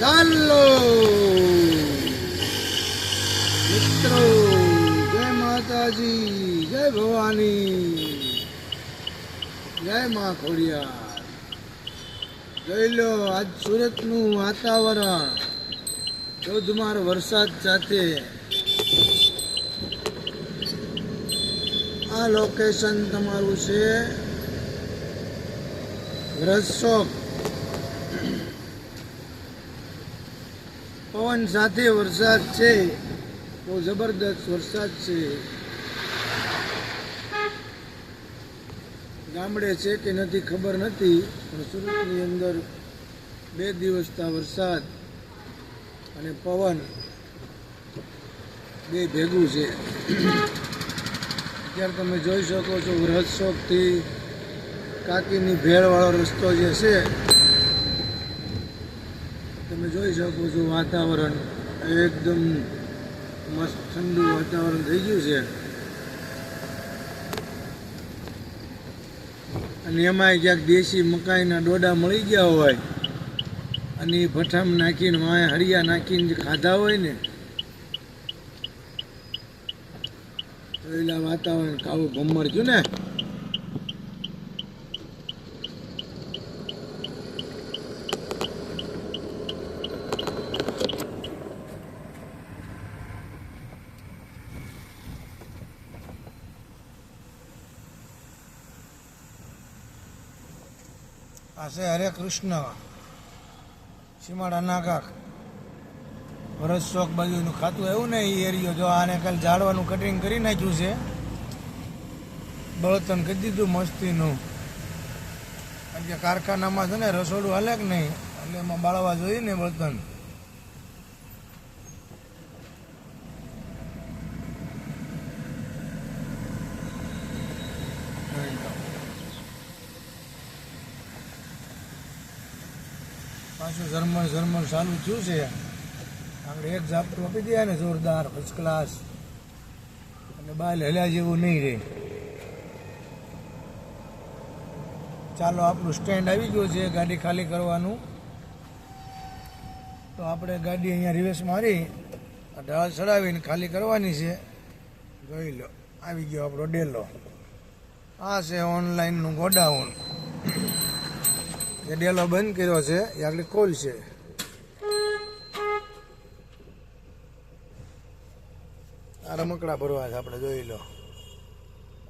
ચાલો. મિત્રો, જય માતાજી, જય ભવાની. જય મા ખોડિયાર. જોઈ લો, આજ સુરતનું વાતાવરણ. ધોધમાર વરસાદ સાથે આ લોકેશન તમારું છે. વ્રજશોપ પવન સાથે વરસાદ છે બહુ જબરદસ્ત વરસાદ છે. ગામડે છે કે નથી ખબર નથી, પણ સુરતની અંદર બે દિવસના વરસાદ અને પવન બે ભેગું છે. અત્યારે તમે જોઈ શકો છો ચોકથી કાકીની ભેળવાળો રસ્તો જે છે તમે જોઈ શકો છો વાતાવરણ એકદમ મસ્ત ઠંડુ વાતાવરણ થઈ ગયું છે. અને એમાંય ક્યાંક દેશી મકાઈના ડોડા મળી ગયા હોય અને એ ભઠામ નાખીને વાય હરિયા નાખીને જે ખાધા હોય ને, તો વાતાવરણ કાવું ગમર થયું ને? આ છે હરે કૃષ્ણ. સીમાડા નાકાક ભરત ચોક બાજુનું ખાતું એવું ને એ એરિયો. જો આને કાલે ઝાડવાનું કટિંગ કરી નાખ્યું છે, બળતણ કરી દીધું મસ્તીનું. કારણ કે કારખાનામાં છે ને રસોડું હાલે કે નહીં? એટલે એમાં બાળવા જોઈએ ને બળતણ. પાછું ઝરમર ઝરમર ચાલુ થયું છે. આપણે એક ઝાપટું આપી દઈએ ને, જોરદાર ફર્સ્ટ ક્લાસ અને બાલ હલ્યા જેવું નહીં રહે. ચાલો, આપણું સ્ટેન્ડ આવી ગયું છે ગાડી ખાલી કરવાનું. તો આપણે ગાડી અહીંયા રિવર્સ મારી ઢાળ ચડાવીને ખાલી કરવાની છે. જોઈ લો, આવી ગયો આપણો ડેલો. આ છે ઓનલાઈનનું ગોડાઉન. જે ડેલો બંધ કર્યો છે, એ કોલ છે. આ રમકડા ભરવા છે, આપણે જોઈ લો.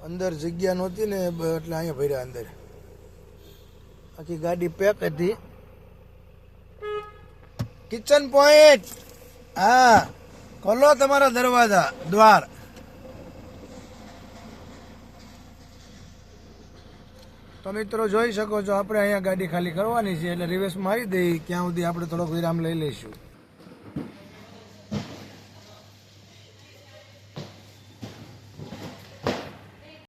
અંદર જગ્યા નહોતી ને એટલે અહીંયા ભર્યા અંદર. આખી ગાડી પેક હતી. કિચન પોઈન્ટ હા. ખોલો તમારા દરવાજા, દ્વાર. તો મિત્રો જોઈ શકો છો, આપણે અહીંયા ગાડી ખાલી કરવાની છે, એટલે રિવર્સ મારી દઈએ ક્યાં સુધી આપણે થોડોક વિરામ લઈ લઈશું.